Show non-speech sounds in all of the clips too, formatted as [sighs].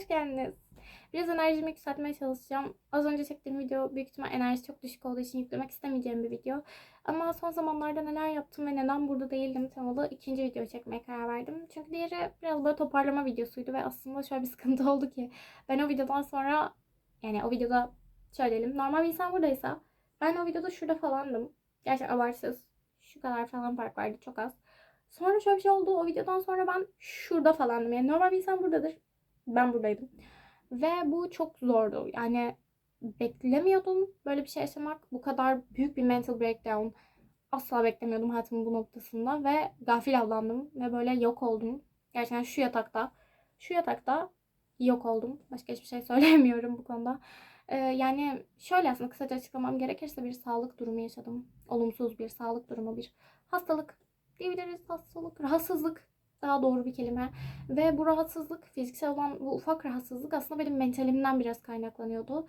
hoş geldiniz. Biraz enerjimi yükseltmeye çalışacağım. Az önce çektiğim video büyük ihtimal enerjisi çok düşük olduğu için yüklemek istemeyeceğim bir video. Ama son zamanlarda neler yaptım ve neden burada değildim temalı ikinci video çekmeye karar verdim. Çünkü diğeri biraz böyle toparlama videosuydu ve aslında şöyle bir [laughs] sıkıntı oldu ki ben o videodan sonra yani o videoda şöyle diyelim normal bir insan buradaysa ben o videoda şurada falandım. Gerçekten abartsız. Şu kadar falan fark vardı çok az. Sonra şöyle bir şey oldu. O videodan sonra ben şurada falandım. Yani normal bir insan buradadır. Ben buradaydım. Ve bu çok zordu. Yani beklemiyordum böyle bir şey yaşamak. Bu kadar büyük bir mental breakdown. Asla beklemiyordum hayatımın bu noktasında. Ve gafil avlandım. Ve böyle yok oldum. Gerçekten şu yatakta. Şu yatakta yok oldum. Başka hiçbir şey [laughs] söyleyemiyorum bu konuda. Ee, yani şöyle aslında kısaca açıklamam gerekirse bir sağlık durumu yaşadım. Olumsuz bir sağlık durumu, bir hastalık diyebiliriz. Hastalık, rahatsızlık daha doğru bir kelime. Ve bu rahatsızlık, fiziksel olan bu ufak rahatsızlık aslında benim mentalimden biraz kaynaklanıyordu.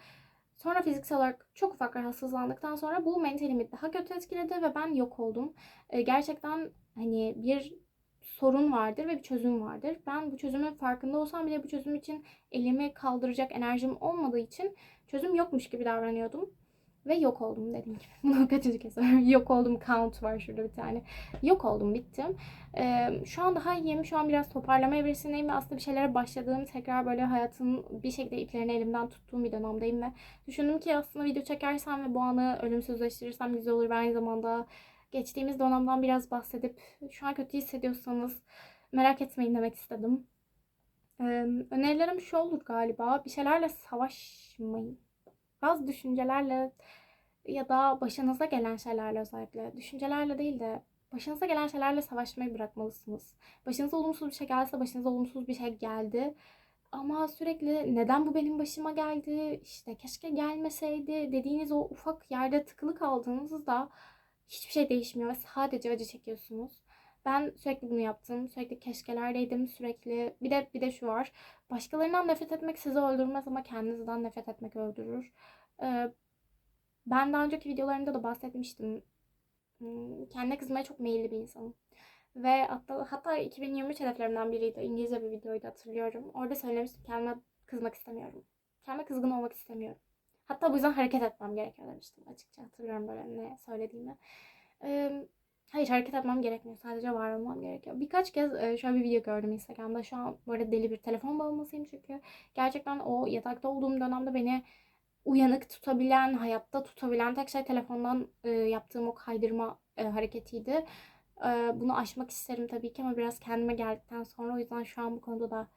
Sonra fiziksel olarak çok ufak rahatsızlandıktan sonra bu mentalimi daha kötü etkiledi ve ben yok oldum. Ee, gerçekten hani bir sorun vardır ve bir çözüm vardır. Ben bu çözümün farkında olsam bile bu çözüm için elimi kaldıracak enerjim olmadığı için çözüm yokmuş gibi davranıyordum. Ve yok oldum dediğim gibi. [laughs] Bunu kaçıncı kez söylüyorum. Yok oldum count var şurada bir tane. Yok oldum bittim. Ee, şu an daha iyiyim. Şu an biraz toparlama evresindeyim ve aslında bir şeylere başladığım tekrar böyle hayatın bir şekilde iplerini elimden tuttuğum bir dönemdeyim ve düşündüm ki aslında video çekersem ve bu anı ölümsüzleştirirsem güzel olur. Ben aynı zamanda geçtiğimiz dönemden biraz bahsedip şu an kötü hissediyorsanız merak etmeyin demek istedim. Ee, önerilerim şu olur galiba. Bir şeylerle savaşmayın. Bazı düşüncelerle ya da başınıza gelen şeylerle özellikle düşüncelerle değil de başınıza gelen şeylerle savaşmayı bırakmalısınız. Başınıza olumsuz bir şey gelse başınıza olumsuz bir şey geldi. Ama sürekli neden bu benim başıma geldi, işte keşke gelmeseydi dediğiniz o ufak yerde tıkılı kaldığınızda hiçbir şey değişmiyor ve sadece acı çekiyorsunuz. Ben sürekli bunu yaptım. Sürekli keşkelerdeydim. Sürekli bir de bir de şu var. Başkalarından nefret etmek sizi öldürmez ama kendinizden nefret etmek öldürür. Ee, ben daha önceki videolarımda da bahsetmiştim. Hmm, Kendine kızmaya çok meyilli bir insanım. Ve hatta, hatta 2023 hedeflerimden biriydi. İngilizce bir videoydu hatırlıyorum. Orada söylemiştim kendime kızmak istemiyorum. Kendime kızgın olmak istemiyorum. Hatta bu yüzden hareket etmem gerekiyor demiştim açıkça. Hatırlıyorum böyle ne söylediğimi. Ee, hayır hareket etmem gerekmiyor. Sadece var olmam gerekiyor. Birkaç kez e, şöyle bir video gördüm Instagram'da. Şu an böyle deli bir telefon bağımlısıyım çünkü. Gerçekten o yatakta olduğum dönemde beni uyanık tutabilen, hayatta tutabilen tek şey telefondan e, yaptığım o kaydırma e, hareketiydi. Bunu aşmak isterim tabii ki ama biraz kendime geldikten sonra o yüzden şu an bu konuda da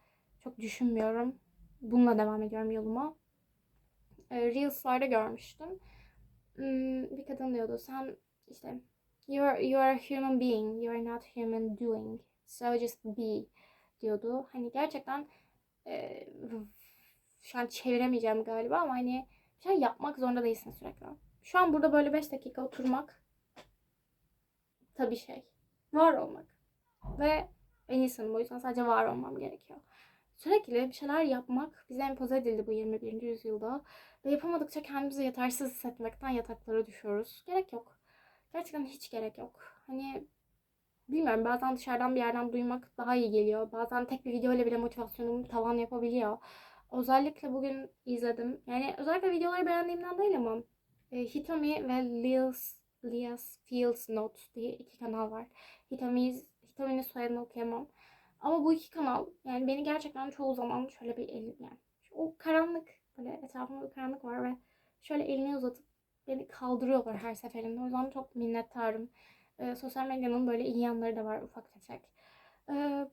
çok düşünmüyorum. Bununla devam ediyorum yoluma. Reels'larda görmüştüm. Hmm, bir kadın diyordu sen işte you are, you are a human being, you are not human doing. So just be diyordu. Hani gerçekten e, şu an çeviremeyeceğim galiba ama hani bir şey yapmak zorunda değilsin sürekli. Şu an burada böyle 5 dakika oturmak tabii şey. Var olmak. Ve ben insanım o yüzden sadece var olmam gerekiyor. Sürekli bir şeyler yapmak bize empoze edildi bu 21. yüzyılda. Ve yapamadıkça kendimizi yetersiz hissetmekten yataklara düşüyoruz. Gerek yok. Gerçekten hiç gerek yok. Hani bilmiyorum bazen dışarıdan bir yerden duymak daha iyi geliyor. Bazen tek bir video ile bile motivasyonum tavan yapabiliyor. Özellikle bugün izledim. Yani özellikle videoları beğendiğimden değil ama e, Hitomi ve Lias, Lias Fields Notes diye iki kanal var. Hitomi's, Hitomi'nin soyadını okuyamam. Ama bu iki kanal yani beni gerçekten çoğu zaman şöyle bir el yani o karanlık böyle etrafımda bir karanlık var ve şöyle elini uzatıp beni kaldırıyorlar her seferinde. O yüzden çok minnettarım. Ee, sosyal medyanın böyle iyi yanları da var ufak tefek. Ee,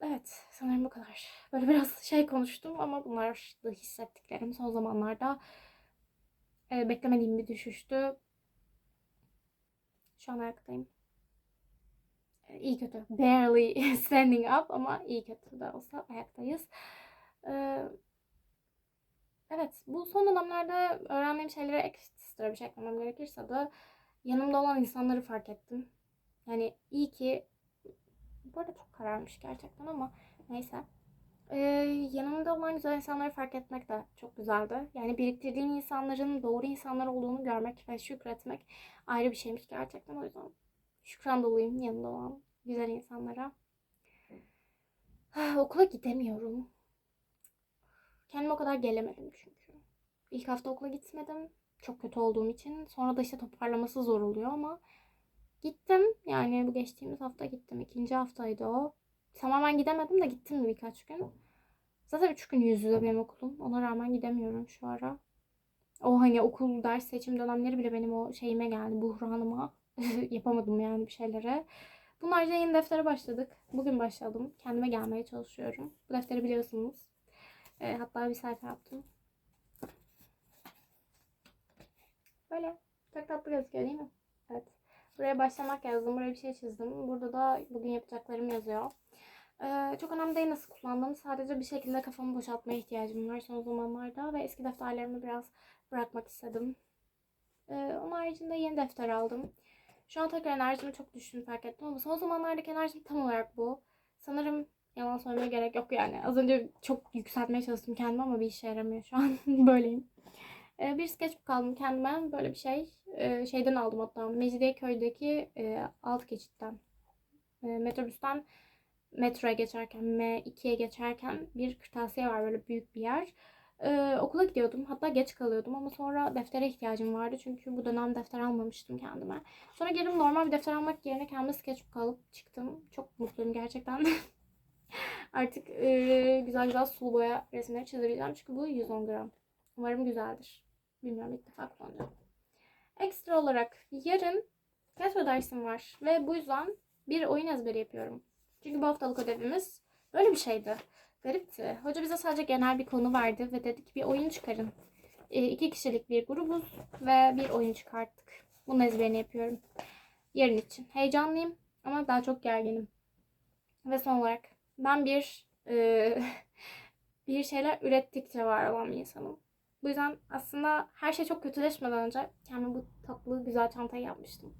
evet sanırım bu kadar. Böyle biraz [laughs] şey konuştum ama bunlar da hissettiklerim son zamanlarda e, beklemediğim bir düşüştü. Şu an ayaktayım. E, kötü. Barely [laughs] standing up ama iyi kötü de olsa ayaktayız. Ee, evet bu son dönemlerde öğrendiğim şeylere ekstra bir şey eklemem gerekirse de yanımda olan insanları fark ettim. Yani iyi ki bu arada çok kararmış gerçekten ama neyse. Ee, yanımda olan güzel insanları fark etmek de çok güzeldi. Yani biriktirdiğim insanların doğru insanlar olduğunu görmek ve şükretmek ayrı bir şeymiş gerçekten. O yüzden şükran doluyum yanımda olan güzel insanlara. Ah, okula gidemiyorum. Kendime o kadar gelemedim çünkü. İlk hafta okula gitmedim. Çok kötü olduğum için. Sonra da işte toparlaması zor oluyor ama gittim. Yani bu geçtiğimiz hafta gittim. İkinci haftaydı o. Tamamen gidemedim de gittim birkaç gün. Zaten üç gün yüz yüze benim okulum. Ona rağmen gidemiyorum şu ara. O hani okul ders seçim dönemleri bile benim o şeyime geldi. Buhranıma. [laughs] Yapamadım yani bir şeylere. Bunlarca yeni deftere başladık. Bugün başladım. Kendime gelmeye çalışıyorum. Bu defteri biliyorsunuz. E, hatta bir sayfa yaptım. Böyle. Çok tatlı gözüküyor değil mi? Evet. Buraya başlamak yazdım. Buraya bir şey çizdim. Burada da bugün yapacaklarım yazıyor. Ee, çok önemli değil nasıl kullandığım. Sadece bir şekilde kafamı boşaltmaya ihtiyacım var son zamanlarda. Ve eski defterlerimi biraz bırakmak istedim. Ee, onun haricinde yeni defter aldım. Şu an tekrar enerjimi çok düştüğünü fark ettim ama son zamanlardaki enerjim tam olarak bu. Sanırım yalan söylemeye gerek yok yani. Az önce çok yükseltmeye çalıştım kendimi ama bir işe yaramıyor şu an. [laughs] Böyleyim. Ee, bir sketchbook aldım kendime. Böyle bir şey. Ee, şeyden aldım hatta. Mecidiyeköy'deki e, alt geçitten. E, metrobüsten metroya geçerken, M2'ye geçerken bir kırtasiye var böyle büyük bir yer. Ee, okula gidiyordum. Hatta geç kalıyordum ama sonra deftere ihtiyacım vardı. Çünkü bu dönem defter almamıştım kendime. Sonra gelip normal bir defter almak yerine kendime sketchbook alıp çıktım. Çok mutluyum gerçekten. [laughs] Artık e, güzel güzel sulu boya resimleri çizebileceğim. Çünkü bu 110 gram. Umarım güzeldir. Bilmiyorum ilk defa kullanacağım. Ekstra olarak yarın tiyatro dersim var. Ve bu yüzden bir oyun ezberi yapıyorum. Çünkü bu haftalık ödevimiz böyle bir şeydi. Garipti. Hoca bize sadece genel bir konu verdi ve dedi ki bir oyun çıkarın. E, iki kişilik bir grubuz ve bir oyun çıkarttık. Bunun ezberini yapıyorum. Yarın için. Heyecanlıyım ama daha çok gerginim. Ve son olarak ben bir e, [laughs] bir şeyler ürettikçe var olan bir insanım. Bu yüzden aslında her şey çok kötüleşmeden önce kendime bu tatlı güzel çantayı yapmıştım.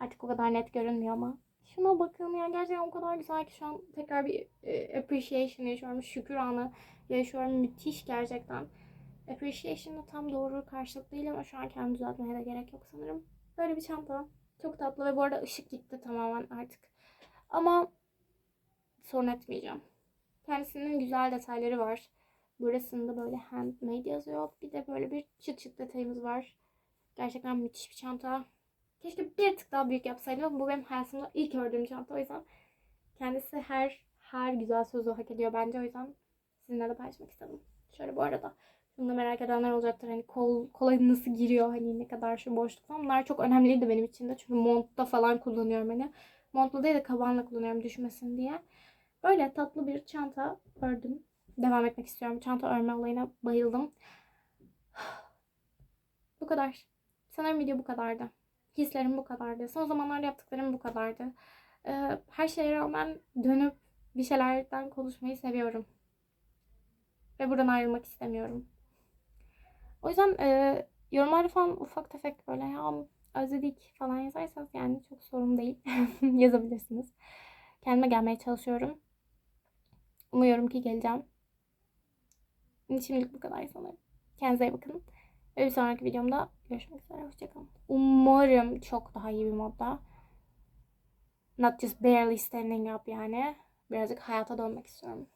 Artık o kadar net görünmüyor ama. Şuna bakın ya gerçekten o kadar güzel ki şu an tekrar bir e, appreciation yaşıyorum. Şükür anı yaşıyorum. Müthiş gerçekten. Appreciation da tam doğru karşılık değil ama şu an kendimi düzeltmeye de gerek yok sanırım. Böyle bir çanta. Çok tatlı ve bu arada ışık gitti tamamen artık. Ama sorun etmeyeceğim. Kendisinin güzel detayları var. Burasında böyle handmade yazıyor. Bir de böyle bir çıt çıt detayımız var. Gerçekten müthiş bir çanta. Keşke bir tık daha büyük yapsaydım bu benim hayatımda ilk gördüğüm çanta. O yüzden kendisi her her güzel sözü hak ediyor bence. O yüzden sizinle de paylaşmak istedim. Şöyle bu arada. Bunu merak edenler olacaktır. Hani kol, kola nasıl giriyor? Hani ne kadar şu boşluk falan. Bunlar çok önemliydi benim için de. Çünkü montta falan kullanıyorum hani. Montla değil de kabanla kullanıyorum düşmesin diye. Böyle tatlı bir çanta ördüm. Devam etmek istiyorum. Çanta örme olayına bayıldım. [sighs] Bu kadar. Sanırım video bu kadardı. Hislerim bu kadardı. Son zamanlarda yaptıklarım bu kadardı. Ee, her şeye rağmen dönüp bir şeylerden konuşmayı seviyorum. Ve buradan ayrılmak istemiyorum. O yüzden e, yorumlarda falan ufak tefek böyle ya özledik falan yazarsanız yani çok sorun değil. [laughs] Yazabilirsiniz. Kendime gelmeye çalışıyorum. Umuyorum ki geleceğim. Şimdilik bu kadar sanırım. Kendinize iyi bakın. Ve bir sonraki videomda görüşmek üzere. Hoşçakalın. Umarım çok daha iyi bir modda. Not just barely standing up yani. Birazcık hayata dönmek istiyorum.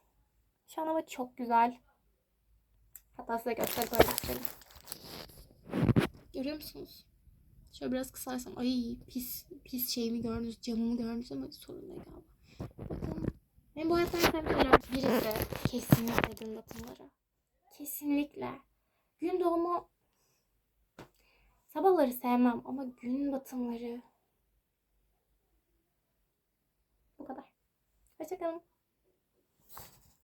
Şu an hava çok güzel. Hatta size gösterip öyle göstereyim. Görüyor musunuz? Şöyle biraz kısarsam. Ay pis pis şeyimi gördünüz, camımı gördünüz ama sorun değil galiba. Bakın. Bu hayatta en sevdiğim şeyler birisi kesinlikle gün batımları. Kesinlikle. Gün doğumu sabahları sevmem ama gün batımları bu kadar. Hoşçakalın.